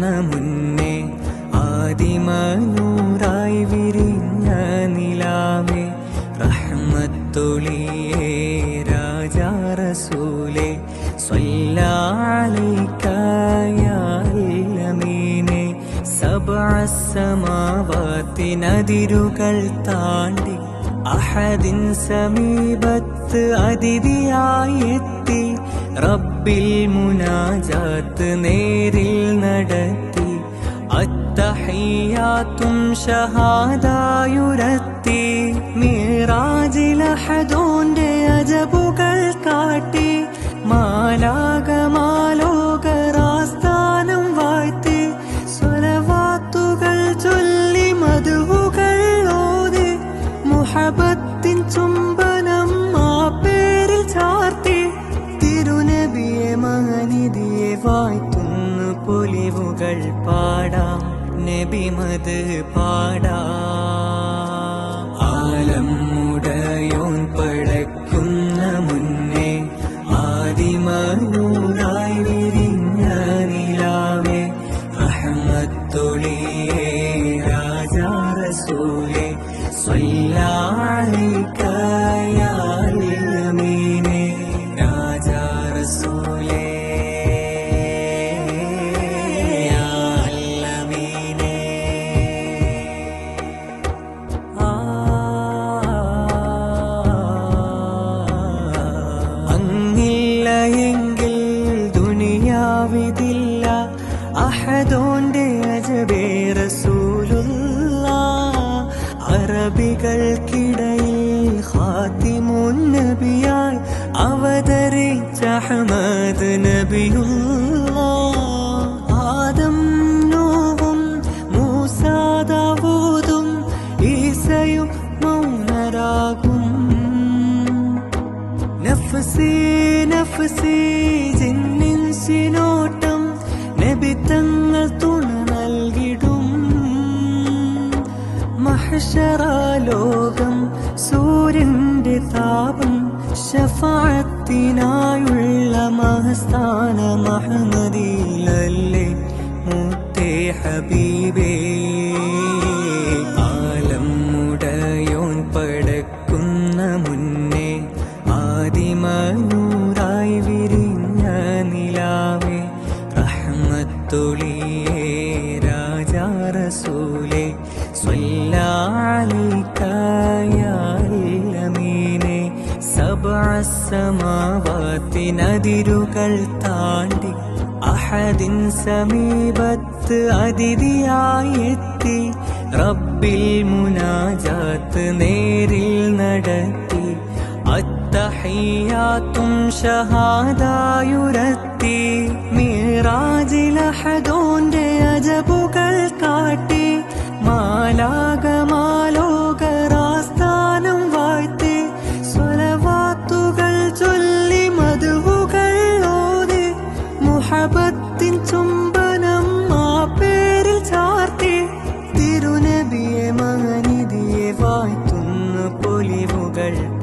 വരുന്ന മുന്നേ ആദിമനൂറായി വിരിഞ്ഞ നിലാവേ റഹ്മത്തുളിയേ രാജാ റസൂലേ സ്വല്ലാലിക്കായാലമീനെ സഭാസമാവാത്തിനതിരുകൾ താണ്ടി അഹദിൻ സമീപത്ത് അതിഥിയായെത്തി റബ്ബിൽ മുനാജാത്ത് നേരിൽ നടത്തി അത്തഹയ്യാത്തും ഷഹാദായുരത്തി വായ്ത്തുന്നു പൊലിവുകൾ പാടാം. നബിമത് പാടാം. ആലം മുടയോൻ പടക്കുന്ന മുന്നേ ആദിമനൂറായി വിരിഞ്ഞ നിലാവേ റഹ്മത്തൊളിയേ രാജാ റസൂലേ സ്വല്ലാലിക്കയാലിമീനെ അറബികൾക്കിടയിൽ ഖാത്തിമുൻ നബിയായി അവതരിച്ച അഹമ്മദ് നബിയുള്ള. ആദം നോവും മൂസാദാവൂതും ഈസയും മൗനരാകും. നഫ്സി നഫ്സി ജിന്നിൻസിനോട്ടം നബി തങ്ങൾ മഹഷറാലോകം സൂര്യന്റെ താപം ഷഫാത്തിനായുള്ള മഹസ്ഥാന മഹനദിയിലല്ലേ മുത്തേ ഹബീബേ. ആലം മുടയോൻ പടക്കുന്ന മുന്നേ ആദിമനൂറായി വിരിഞ്ഞ നിലാവേ റഹ്മത്തൊളിയേ സബസമാവാത്തിനതിരുകൾ താണ്ടി അഹദിൻ സമീപത്ത് അതിഥിയായെത്തി റബ്ബിൽ മുനാജാത്ത് നേരിൽ നടത്തി അത്തഹയ്യാത്തും ഷഹാദായുരത്തി മീറാജിലഹദോന്റെ അജബുകൾ കാട്ടി മാലാകമാലോകരാസ്ഥാനം പൊലിവുകൾ